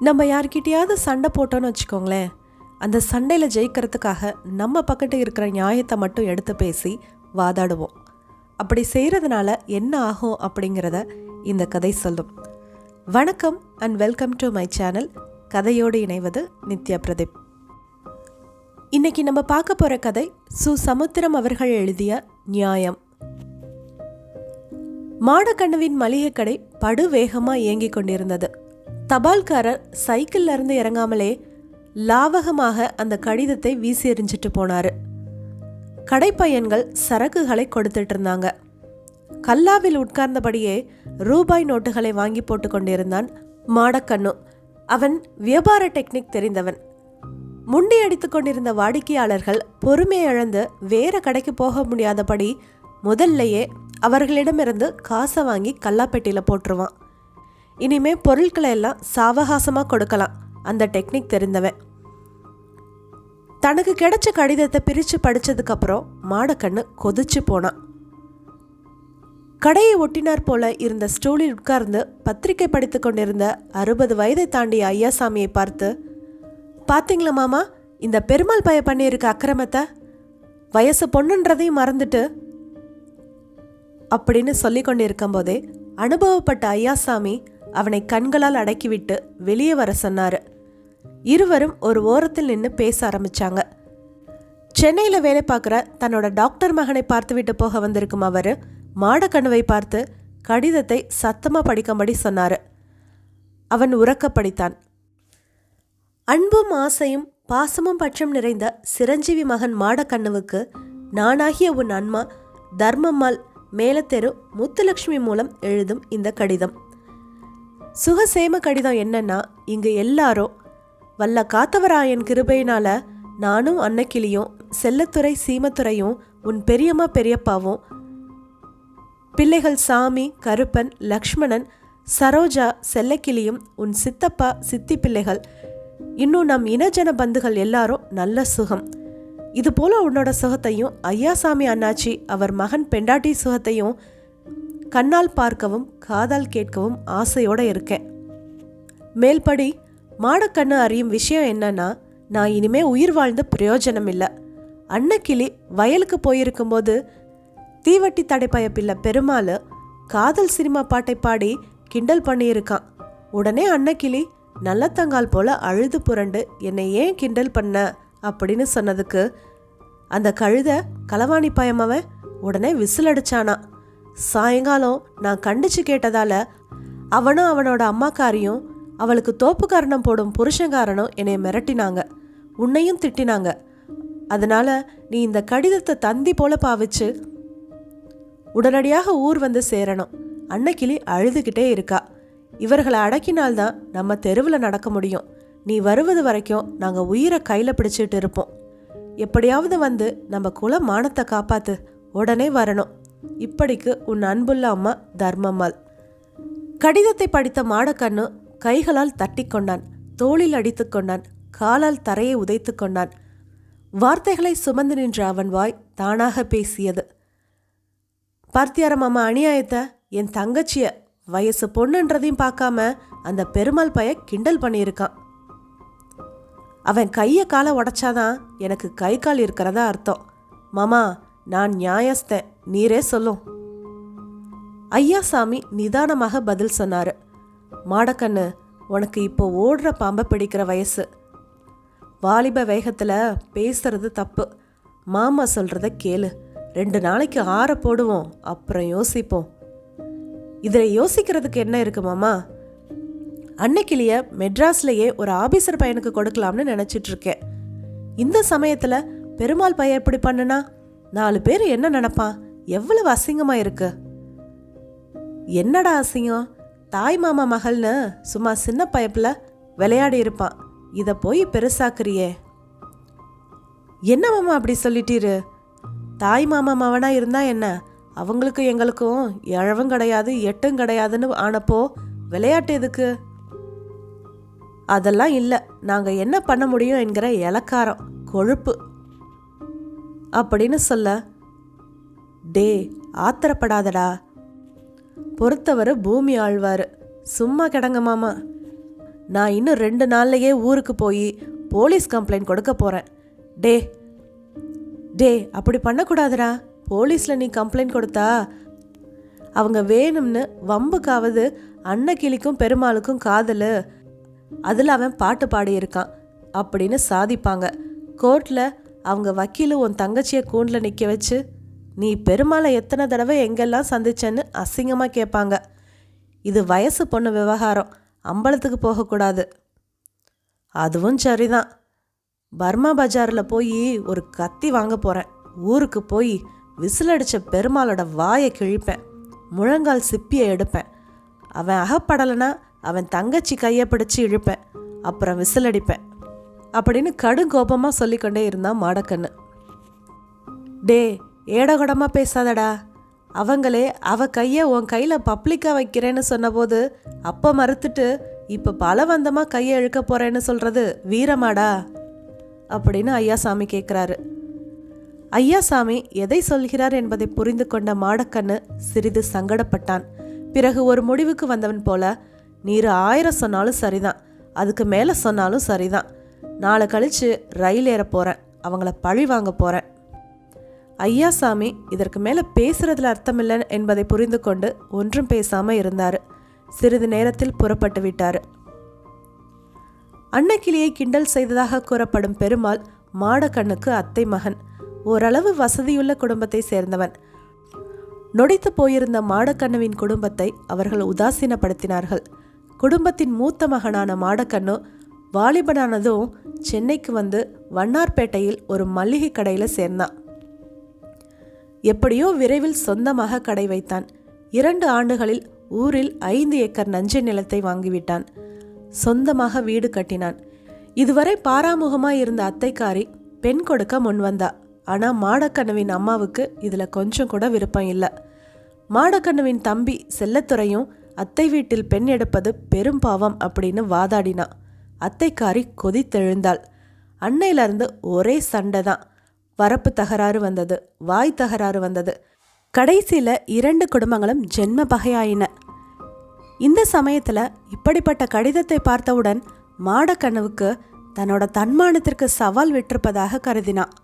நம்ம யார்கிட்டயாவது சண்டை போட்டோன்னு வச்சுக்கோங்களேன் அந்த சண்டையில் ஜெயிக்கிறதுக்காக நம்ம பக்கத்து இருக்கிற நியாயத்தை மட்டும் எடுத்து பேசி வாதாடுவோம். அப்படி செய்கிறதுனால என்ன ஆகும் அப்படிங்கிறத இந்த கதை சொல்லும். வணக்கம் and welcome to my channel கதையோடு இணைவது நித்யா பிரதீப். இன்றைக்கி நம்ம பார்க்க போகிற கதை சு சமுத்திரம் அவர்கள் எழுதிய நியாயம். மாடக்கண்ணுவின் மளிகை கடை படுவேகமாக இயங்கிக் கொண்டிருந்தது. தபால்காரர் சைக்கிள்ல இருந்து இறங்காமலே லாவகமாக அந்த கடிதத்தை வீசி எறிஞ்சிட்டு போனாரு. கடைப்பையன்கள் சரக்குகளை கொடுத்துட்டு இருந்தாங்க கல்லாவில் உட்கார்ந்தபடியே ரூபாய் நோட்டுகளை வாங்கி போட்டு கொண்டிருந்தான் மாடக்கண்ணு. அவன் வியாபார டெக்னிக் தெரிந்தவன். முண்டி அடித்து கொண்டிருந்த வாடிக்கையாளர்கள் பொறுமை இழந்து வேற கடைக்கு போக முடியாதபடி முதல்லையே அவர்களிடமிருந்து காசை வாங்கி கல்லாப்பெட்டியில் போட்டுருவான். இனிமே பொருட்களை எல்லாம் சாவகாசமாக கொடுக்கலாம். அந்த டெக்னிக் தெரிந்தவன். தனக்கு கிடைச்ச கடிதத்தை பிரித்து படித்ததுக்கப்புறம் மாடக்கண்ணு கொதிச்சு போனான். கடையை ஒட்டினார் போல இருந்த ஸ்டூலில் உட்கார்ந்து பத்திரிகை படித்து கொண்டிருந்த அறுபது வயதை தாண்டிய ஐயாசாமியை பார்த்து பார்த்தீங்களா மாமா இந்த பெருமாள் பய பண்ணியிருக்க அக்கிரமத்தை? வயசு பொண்ணுன்றதையும் மறந்துட்டு? அப்படின்னு சொல்லி கொண்டிருக்கும் போதே அனுபவப்பட்ட ஐயாசாமி அவனை கண்களால் அடக்கிவிட்டு வெளியே வர சொன்னார். இருவரும் ஒரு ஓரத்தில் நின்று பேச ஆரம்பிச்சாங்க. சென்னையில் வேலை பார்க்குற தன்னோட டாக்டர் மகனை பார்த்துவிட்டு போக வந்திருக்கும் அவர் மாடக்கண்ணுவை பார்த்து கடிதத்தை சத்தமாக படிக்கும்படி சொன்னார். அவன் உறக்க படித்தான் அன்பும் ஆசையும் பாசமும் பட்சம் நிறைந்த சிரஞ்சீவி மகன் மாடக்கண்ணுவுக்கு நானாகிய உன் அன்மா தர்மம்மாள் மேலத்தெரு முத்துலட்சுமி மூலம் எழுதும் இந்த கடிதம். சுகசேம கடிதம் என்னன்னா இங்கே எல்லாரும் வல்ல காத்தவராயன் கிருபையினால நானும் அன்னக்கிளியும் செல்லத்துறை சீமத்துறையும் உன் பெரியம்மா பெரியப்பாவும் பிள்ளைகள் சாமி கருப்பன் லக்ஷ்மணன் சரோஜா செல்லக்கிளியும் உன் சித்தப்பா சித்தி பிள்ளைகள் இன்னும் நம் இனஜன பந்துகள் எல்லாரும் நல்ல சுகம். இது போல உன்னோட சுகத்தையும் ஐயாசாமி அண்ணாச்சி அவர் மகன் பெண்டாட்டி சுகத்தையும் கண்ணால் பார்க்கவும் காதால் கேட்கவும் ஆசையோடு இருக்கேன். மேல்படி மாடக்கண்ணு அறியும் விஷயம் என்னன்னா நான் இனிமே உயிர் வாழ்ந்த பிரயோஜனம் இல்லை அன்னக்கிளி வயலுக்கு போயிருக்கும்போது தீவட்டி தடைப்பய பிள்ளை பெருமாள் காதல் சினிமா பாட்டை பாடி கிண்டல் பண்ணியிருக்கான். உடனே அன்னக்கிளி நல்லத்தங்கால் போல அழுது புரண்டு என்னை ஏன் கிண்டல் பண்ண? அப்படின்னு சொன்னதுக்கு அந்த கழுத களவாணி பயமவன் உடனே விசில் அடிச்சானா சாயங்காலம் நான் கண்டிச்சு கேட்டதால அவனும் அவனோட அம்மாக்காரியும் அவளுக்கு தோப்புக்காரணம் போடும் புருஷங்காரனும் என்னை மிரட்டினாங்க. உன்னையும் திட்டினாங்க. அதனால நீ இந்த கடிதத்தை தந்தி போல பாவிச்சு உடனடியாக ஊர் வந்து சேரணும். அன்னக்கிளி அழுதுகிட்டே இருக்கா. இவர்களை அடக்கினால்தான் நம்ம தெருவில் நடக்க முடியும். நீ வருவது வரைக்கும் நாங்கள் உயிரை கையில் பிடிச்சிட்டு இருப்போம். எப்படியாவது வந்து நம்ம குல மானத்தை காப்பாத்து. உடனே வரணும். இப்படிக்கு உன் அன்புள்ள அம்மா தர்மம்மாள். கடிதத்தை படித்த மாடக்கண்ணு கைகளால் தட்டி கொண்டான் தோளில் அடித்து கொண்டான் காலால் தரையை உதைத்து கொண்டான். வார்த்தைகளை சுமந்து நின்ற அவன் வாய் தானாக பேசியது. பார்த்தியார மாமா அநியாயத்தை? என் தங்கச்சிய வயசு பொண்ணுன்றதையும் பார்க்காம அந்த பெருமாள் பைய கிண்டல் பண்ணியிருக்கான். அவன் கையை காலை உடைச்சாதான் எனக்கு கை கால் இருக்கிறதா அர்த்தம். மாமா நான் நியாயஸ்தேன். நீரே சொல்லும். ஐயாசாமி நிதானமாக பதில் சொன்னார். மாடக்கண்ணு உனக்கு இப்போ ஓடுற பாம்பை பிடிக்கிற வயசு. வாலிப வேகத்தில் பேசுறது தப்பு. மாமா சொல்கிறத கேளு. ரெண்டு நாளைக்கு ஆற போடுவோம் அப்புறம் யோசிப்போம். இதில் யோசிக்கிறதுக்கு என்ன இருக்கு மாமா? அன்னைக்கிளிய மெட்ராஸ்லேயே ஒரு ஆபீசர் பையனுக்கு கொடுக்கலாம்னு நினச்சிட்டு இருக்கேன். இந்த சமயத்தில் பெருமாள் பையன் எப்படி பண்ணுனா? நாலு பேர் என்ன நினப்பான்? எவ்வளவு அசிங்கமாக இருக்கு? என்னடா அசிங்கம்? தாய் மாமா மகள்னு சும்மா சின்ன பயப்பில் விளையாடி இருப்பான். இதை போய் பெருசாக்குறியே. என்ன மாமா அப்படி சொல்லிட்டீரு? தாய் மாமா மவனாக இருந்தா என்ன? அவங்களுக்கும் எங்களுக்கும் இழவும் கிடையாது எட்டும் கிடையாதுன்னு ஆனப்போ விளையாட்டு எதுக்கு? அதெல்லாம் இல்லை. நாங்கள் என்ன பண்ண முடியும் என்கிற இலக்காரம் கொழுப்பு. அப்படின்னு சொல்ல டே ஆத்திரப்படாதடா. பொறுத்தவர் பூமி ஆழ்வார். சும்மா கிடங்க மாமா. நான் இன்னும் ரெண்டு நாள்லையே ஊருக்கு போய் போலீஸ் கம்ப்ளைண்ட் கொடுக்க போகிறேன் டே டே அப்படி பண்ணக்கூடாதுடா. போலீஸில் நீ கம்ப்ளைண்ட் கொடுத்தா அவங்க வேணும்னு வம்புக்காவது அன்னக்கிளிக்கும் பெருமாளுக்கும் காதல். அதில் அவன் பாட்டு பாடியிருக்கான் அப்படின்னு சாதிப்பாங்க. கோர்ட்டில் அவங்க வக்கீலு உன் தங்கச்சியை கூண்டில் நிற்க வச்சு நீ பெருமாளை எத்தனை தடவை எங்கெல்லாம் சந்திச்சேன்னு அசிங்கமாக கேட்பாங்க. இது வயசு பொண்ணு விவகாரம். அம்பலத்துக்கு போகக்கூடாது. அதுவும் சரிதான். பர்மா பஜாரில் போய் ஒரு கத்தி வாங்க போகிறேன் ஊருக்கு போய் விசில் அடித்த பெருமாளோட வாயை கிழிப்பேன். முழங்கால் சிப்பியை எடுப்பேன். அவன் அகப்படலைன்னா அவன் தங்கச்சி கையை பிடிச்சி இழுப்பேன். அப்புறம் விசில் அடிப்பேன் அப்படின்னு கடும் கோபமாக சொல்லிக்கொண்டே இருந்தான் மாடக்கண்ணு. டே ஏடகடமாக பேசாதடா. அவங்களே அவ கையை உன் கையில் பப்ளிக்காக வைக்கிறேன்னு சொன்னபோது அப்போ மறுத்துட்டு இப்போ பலவந்தமாக கையை இழுக்க போகிறேன்னு சொல்கிறது வீரமாடா அப்படின்னு ஐயாசாமி கேட்குறாரு ஐயாசாமி எதை சொல்கிறார் என்பதை புரிந்து கொண்ட மாடக்கண்ணு சிறிது சங்கடப்பட்டான். பிறகு ஒரு முடிவுக்கு வந்தவன் போல நீர் ஆயிரம் சொன்னாலும் சரிதான். அதுக்கு மேலே சொன்னாலும் சரிதான். நாளை கழிச்சு ரயில் ஏற போகிறேன் அவங்கள பழி வாங்க போகிறேன் ஐயாசாமி இதற்கு மேலே பேசுறதுல அர்த்தமில்லை என்பதை புரிந்து கொண்டு ஒன்றும் பேசாமல் இருந்தார். சிறிது நேரத்தில் புறப்பட்டு விட்டார். அன்னக்கிளியை கிண்டல் செய்ததாக கூறப்படும் பெருமாள் மாடக்கண்ணுக்கு அத்தை மகன் ஓரளவு வசதியுள்ள குடும்பத்தை சேர்ந்தவன். நொடித்து போயிருந்த மாடக்கண்ணுவின் குடும்பத்தை அவர்கள் உதாசீனப்படுத்தினார்கள். குடும்பத்தின் மூத்த மகனான மாடக்கண்ணு வாலிபனானதும் சென்னைக்கு வந்து வண்ணார்பேட்டையில் ஒரு மல்லிகை கடையில் சேர்ந்தான். எப்படியோ விரைவில் சொந்தமாக கடை வைத்தான். இரண்டு ஆண்டுகளில் ஊரில் ஐந்து ஏக்கர் நஞ்சை நிலத்தை வாங்கிவிட்டான். சொந்தமாக வீடு கட்டினான். இதுவரை பாராமுகமாய் இருந்த அத்தைக்காரி பெண் கொடுக்க முன்வந்தா ஆனால் மாடக்கண்ணுவின் அம்மாவுக்கு இதில் கொஞ்சம் கூட விருப்பம் இல்லை. மாடக்கண்ணுவின் தம்பி செல்லத்துறையும் அத்தை வீட்டில் பெண் எடுப்பது பெரும் பாவம் அப்படின்னு வாதாடினான் அத்தைக்காரி கொதித்தெழுந்தாள். அன்னையிலிருந்து ஒரே சண்டை தான். வரப்பு தகராறு வந்தது வாய் தகராறு வந்தது. கடைசியில் இரண்டு குடும்பங்களும் ஜென்ம பகையாயின. இந்த சமயத்தில் இப்படிப்பட்ட கடிதத்தை பார்த்தவுடன் மாடக்கனவுக்கு தன்னோட தன்மானத்திற்கு சவால் விட்டிருப்பதாக கருதினான்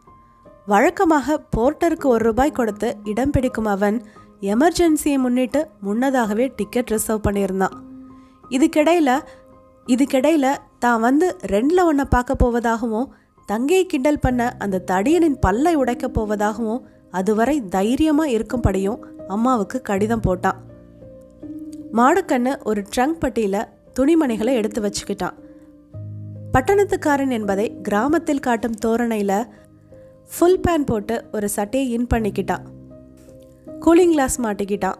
வழக்கமாக போர்ட்டருக்கு ஒரு ரூபாய் கொடுத்து இடம் பிடிக்கும் அவன் எமர்ஜென்சியை முன்னிட்டு முன்னதாகவே டிக்கெட் ரிசர்வ் பண்ணியிருந்தான். இதுக்கிடையில் இதுக்கிடையில் தான் வந்து ரெண்டில் ஒன்றை பார்க்க போவதாகவும் தங்கையை கிண்டல் பண்ண அந்த தடியனின் பல்லை உடைக்கப் போவதாகவும் அதுவரை தைரியமாக இருக்கும்படியும் அம்மாவுக்கு கடிதம் போட்டான். மாடுக்கண்ணு ஒரு ட்ரங்க் பட்டியில் துணிமணிகளை எடுத்து வச்சுக்கிட்டான். பட்டணத்துக்காரன் என்பதை கிராமத்தில் காட்டும் தோரணையில் ஃபுல் பேன் போட்டு ஒரு சட்டையை இன் பண்ணிக்கிட்டான். கூலிங் கிளாஸ் மாட்டிக்கிட்டான்.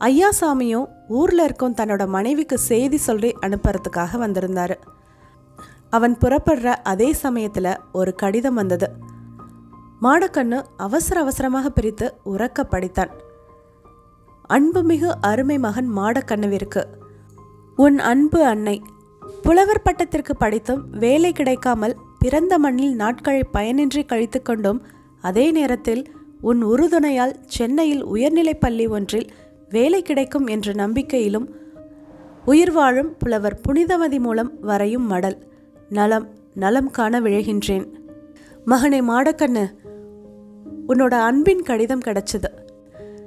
ஐயாசாமியும் ஊரில் இருக்கும் தன்னோட மனைவிக்கு செய்தி சொல்லி அனுப்புறதுக்காக வந்திருந்தாரு. அவன் புறப்படுற அதே சமயத்தில் ஒரு கடிதம் வந்தது. மாடக்கண்ணு அவசர அவசரமாக பிரித்து உறக்க படித்தான். அன்புமிகு அருமை மகன் மாடக்கண்ணுவிற்கு உன் அன்பு அன்னை புலவர் பட்டத்திற்கு படித்தும் வேலை கிடைக்காமல் பிறந்த மண்ணில் நாட்களை பயனின்றி கழித்து கொண்டும் அதே நேரத்தில் உன் உறுதுணையால் சென்னையில் உயர்நிலைப் பள்ளி ஒன்றில் வேலை கிடைக்கும் என்ற நம்பிக்கையிலும் உயிர் வாழும் புலவர் புனிதமதி மூலம் வரையும் மடல். நலம் நலம் காண விழைகின்றேன். மகனே மாடக்கண்ணு உன்னோட அன்பின் கடிதம் கிடைச்சது.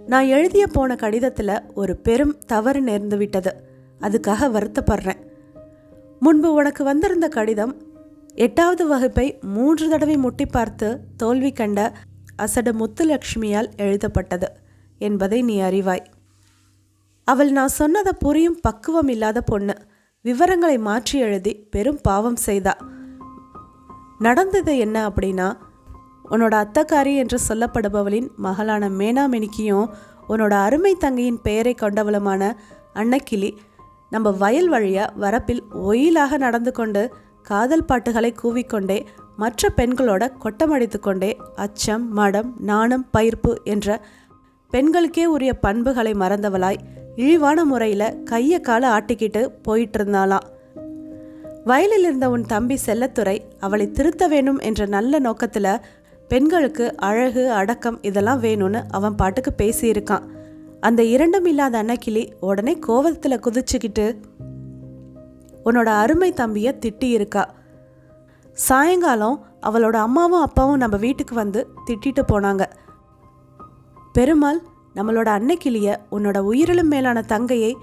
நான் எழுதிய போன கடிதத்தில் ஒரு பெரும் தவறு நேர்ந்து விட்டது. அதுக்காக வருத்தப்படுறேன். முன்பு உனக்கு வந்திருந்த கடிதம் எட்டாவது வகுப்பை மூன்று தடவை முட்டி பார்த்து தோல்வி கண்ட அசடு முத்துலட்சுமியால் எழுதப்பட்டது என்பதை நீ அறிவாய். அவள் நான் சொன்னதை புரியும் பக்குவம் இல்லாத பொண்ணு. விவரங்களை மாற்றி எழுதி பெரும் பாவம் செய்தா. நடந்தது என்ன அப்படின்னா உன்னோட அத்தக்காரி என்று சொல்லப்படுபவளின் மகளான மேனாமெனிக்கியும் உன்னோட அருமை தங்கையின் பெயரை கொண்டவளுமான அன்னக்கிளி நம்ம வயல் வழியா வரப்பில் ஒயிலாக நடந்து கொண்டு காதல் பாட்டுகளை கூவிக்கொண்டே மற்ற பெண்களோட கொட்டமடித்து கொண்டே அச்சம் மடம் நாணம் பயிர்ப்பு என்ற பெண்களுக்கே உரிய பண்புகளை மறந்தவளாய். இழிவான முறையில் கையை காலை ஆட்டிக்கிட்டு போயிட்டு இருந்தாளாம் வயலில் இருந்த உன் தம்பி செல்லத்துறை அவளை திருத்த வேணும் என்ற நல்ல நோக்கத்தில் பெண்களுக்கு அழகு அடக்கம் இதெல்லாம் வேணும்னு அவன் பாட்டுக்கு பேசியிருக்கான். அந்த இரண்டும் இல்லாத அன்னக்கிளி உடனே கோவத்தில் குதிச்சுக்கிட்டு உன்னோட அருமை தம்பியை திட்டி இருக்கா சாயங்காலம் அவளோட அம்மாவும் அப்பாவும் நம்ம வீட்டுக்கு வந்து திட்டிட்டு போனாங்க. பெருமாள் நம்மளோட அன்னைக்கிளிய உன்னோட உயிரிலும் மேலான தங்கையை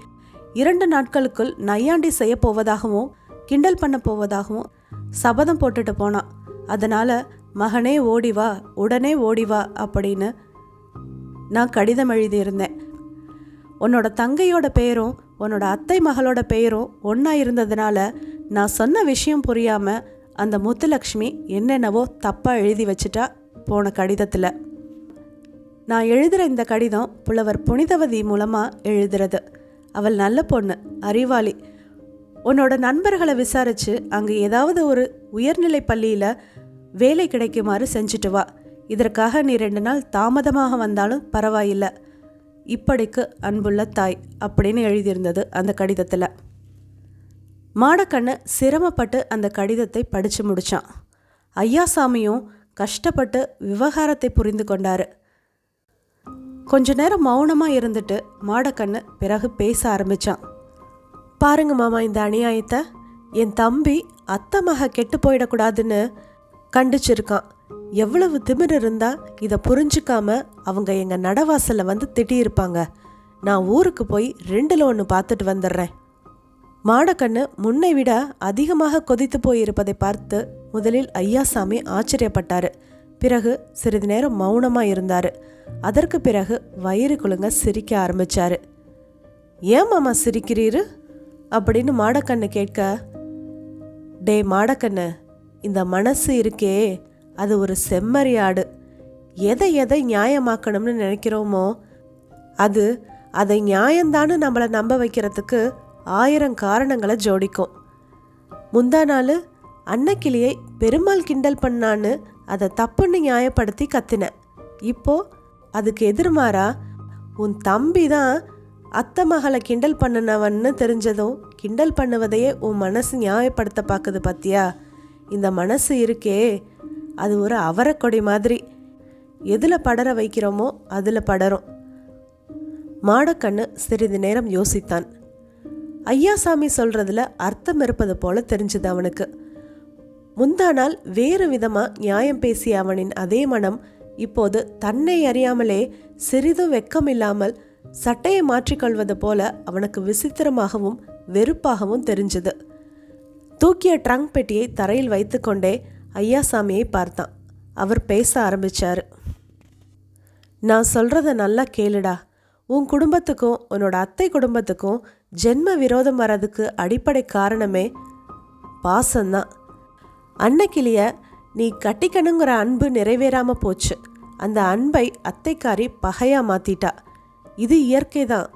இரண்டு நாட்களுக்குள் நையாண்டி செய்ய போவதாகவும் கிண்டல் பண்ண போவதாகவும் சபதம் போட்டுட்டு போனான் அதனால மகனே ஓடி வா உடனே ஓடி வா அப்படின்னு நான் கடிதம் எழுதியிருந்தேன். உன்னோட தங்கையோட பெயரும் உன்னோட அத்தை மகளோட பெயரும் ஒன்றா இருந்ததுனால நான் சொன்ன விஷயம் புரியாமல் அந்த முத்துலக்ஷ்மி என்னென்னவோ தப்பாக எழுதி வச்சுட்டா போன கடிதத்தில். நான் எழுதுகிற இந்த கடிதம் புலவர் புனிதவதி மூலமாக எழுதுறது. அவள் நல்ல பொண்ணு அறிவாளி. உன்னோட நண்பர்களை விசாரித்து அங்கே ஏதாவது ஒரு உயர்நிலை பள்ளியில் வேலை கிடைக்குமாறு செஞ்சுட்டு வா. இதற்காக நீ ரெண்டு நாள் தாமதமாக வந்தாலும் பரவாயில்லை. இப்படிக்கு அன்புள்ள தாய் அப்படின்னு எழுதியிருந்தது அந்த கடிதத்தில். மாடக்கண்ணு சிரமப்பட்டு அந்த கடிதத்தை படித்து முடித்தான் ஐயாசாமியும் கஷ்டப்பட்டு விவகாரத்தை புரிந்து கொண்டாரு. கொஞ்ச நேரம் மௌனமாக இருந்துட்டு மாடக்கண்ணு பிறகு பேச ஆரம்பிச்சான். பாருங்க மாமா இந்த அநியாயத்தை. என் தம்பி அத்தை மக கெட்டு போயிடக்கூடாதுன்னு கண்டிச்சிருக்கான். எவ்வளவு திமிர் இருந்தால் இதை புரிஞ்சுக்காம அவங்க எங்கள் நடவாசலில் வந்து திட்டியிருப்பாங்க. நான் ஊருக்கு போய் ரெண்டில் ஒன்று பார்த்துட்டு வந்துடுறேன் மாடக்கண்ணு முன்னை விட அதிகமாக கொதித்து போயிருப்பதை பார்த்து முதலில் ஐயாசாமி ஆச்சரியப்பட்டாரு. பிறகு சிறிது நேரம் மௌனமா இருந்தாரு. அதற்கு பிறகு வயிறு குலுங்க சிரிக்க ஆரம்பிச்சாரு. ஏன் மாமா சிரிக்கிறீரு? அப்படின்னு மாடக்கண்ணு கேட்க டே மாடக்கண்ணு இந்த மனசு இருக்கே அது ஒரு செம்மறி ஆடு எதை எதை நியாயமாக்கணும்னு நினைக்கிறோமோ அது அதை நியாயந்தான்னு நம்மளை நம்ப வைக்கிறதுக்கு ஆயிரம் காரணங்களை ஜோடிக்கும். முந்தா நாள் அன்னக்கிளியை பெருமாள் கிண்டல் பண்ணான்னு அதை தப்புன்னு நியாயப்படுத்தி கத்தினேன் இப்போ அதுக்கு எதிர்மாறா உன் தம்பி தான் அத்தை மகளை கிண்டல் பண்ணினவன்னு தெரிஞ்சதும் கிண்டல் பண்ணுவதையே உன் மனசு நியாயப்படுத்த பார்க்குது பாத்தியா? இந்த மனசு இருக்கே அது ஒரு அவரக்கொடி மாதிரி. எதில் படர வைக்கிறோமோ அதில் படரும். மாடக்கண்ணு சிறிது நேரம் யோசித்தான். ஐயாசாமி சொல்றதுல அர்த்தம் இருப்பது போல தெரிஞ்சது அவனுக்கு. முந்தா நாள் வேறு விதமாக நியாயம் பேசிய அவனின் அதே மனம் இப்போது தன்னை அறியாமலே சிறிதும் வெக்கமில்லாமல் சட்டையை மாற்றிக்கொள்வது போல அவனுக்கு விசித்திரமாகவும் வெறுப்பாகவும் தெரிஞ்சது. தூக்கிய ட்ரங்க் பெட்டியை தரையில் வைத்துக்கொண்டே ஐயாசாமியை பார்த்தான். அவர் பேச ஆரம்பித்தார் நான் சொல்கிறத நல்லா கேளுடா. உன் குடும்பத்துக்கும் உன்னோட அத்தை குடும்பத்துக்கும் ஜென்ம விரோதம் வர்றதுக்கு அடிப்படை காரணமே பாசம்தான். அன்னக்கிளிய நீ கட்டிக்கணுங்கிற அன்பு நிறைவேறாமல் போச்சு. அந்த அன்பை அத்தைக்காரி பகையாக மாத்திட்டா. இது இயற்கை தான்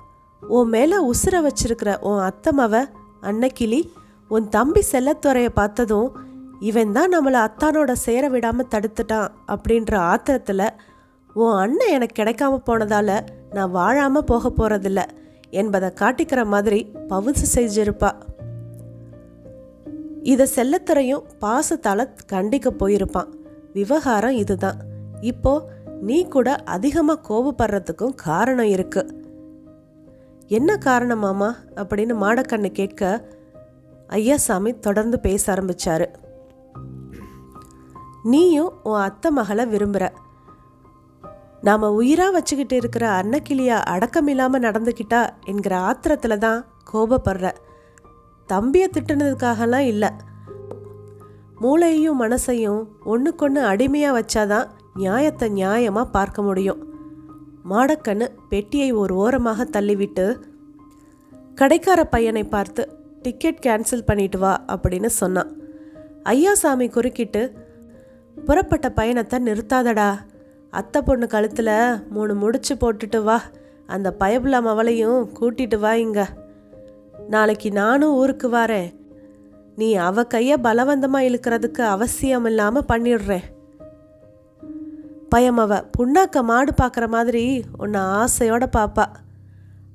உன் மேலே உசுர வச்சிருக்கிற உன் அத்தமவ அன்னக்கிளி உன் தம்பி செல்லத்துறையை பார்த்ததும் இவன் தான் நம்மளை அத்தானோட சேர விடாமல் தடுத்துட்டான் அப்படின்ற ஆத்திரத்தில் உன் அண்ணன் எனக்கு கிடைக்காம போனதால் நான் வாழாமல் போக போகிறதில்ல என்பதை காட்டிக்கிற மாதிரி பவுசு செஞ்சிருப்பா. இதை செல்லத்துறையும் பாசத்தால கண்டிக்க போயிருப்பான். விவகாரம் இதுதான். இப்போ நீ கூட அதிகமாக கோபப்படுறதுக்கும் காரணம் இருக்கு. என்ன காரணம் மாமா? அப்படின்னு மாடக்கண்ணு கேட்க ஐயாசாமி தொடர்ந்து பேச ஆரம்பிச்சாரு. நீயும் உன் அத்தை மகளை விரும்புற. நாம் உயிராக வச்சுக்கிட்டு இருக்கிற அன்னக்கிளியா இல்லாமல் நடந்துக்கிட்டா என்கிற ஆத்திரத்தில் தான் கோபப்படுற. தம்பியை திட்டுனதுக்காகலாம் இல்லை. மூளையையும் மனசையும் ஒன்றுக்கொன்று அடிமையாக வச்சாதான் நியாயத்தை நியாயமாக பார்க்க முடியும். மாடக்கண்ணு பெட்டியை ஒரு ஓரமாக தள்ளிவிட்டு கடைக்கார பையனை பார்த்து டிக்கெட் கேன்சல் பண்ணிட்டு வா அப்படின்னு சொன்னான். ஐயாசாமி குறுக்கிட்டு புறப்பட்ட பயணத்தை நிறுத்தாதடா. அத்தை பொண்ணு கழுத்தில் மூணு முடிச்சு போட்டுட்டு வா. அந்த பயபுலாம் அவளையும் கூட்டிட்டு வா இங்கே. நாளைக்கு நானும் ஊருக்கு வரேன். நீ அவ கைய பலவந்தமா இழுக்கிறதுக்கு அவசியம் இல்லாம பண்ணிடுறேன் பயமவ புண்ணாக்க மாடு பார்க்குற மாதிரி உன்னை ஆசையோட பாப்பா.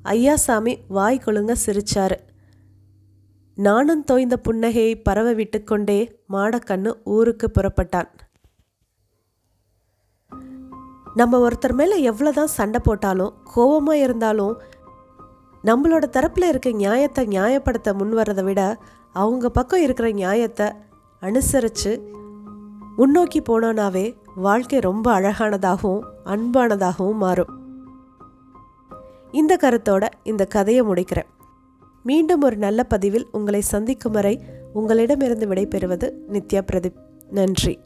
ஐயாசாமி வாய் கொழுங்க சிரிச்சாரு. நானும் தோய்ந்த புன்னகையை பரவ விட்டுக்கொண்டே மாடக்கண்ணு ஊருக்கு புறப்பட்டான். நம்ம ஒருத்தர் மேலே எவ்வளோதான் சண்டை போட்டாலும் கோபமாக இருந்தாலும் நம்மளோட தரப்பில் இருக்க நியாயத்தை நியாயப்படுத்த முன் வர்றதை விட அவங்க பக்கம் இருக்கிற நியாயத்தை அனுசரித்து முன்னோக்கி போனோனாவே வாழ்க்கை ரொம்ப அழகானதாகவும் அன்பானதாகவும் மாறும். இந்த கருத்தோட இந்த கதையை முடிக்கிறேன். மீண்டும் ஒரு நல்ல பதிவில் உங்களை சந்திக்கும் வரை உங்களிடமிருந்து விடைபெறுவது நித்யா பிரதீப். நன்றி.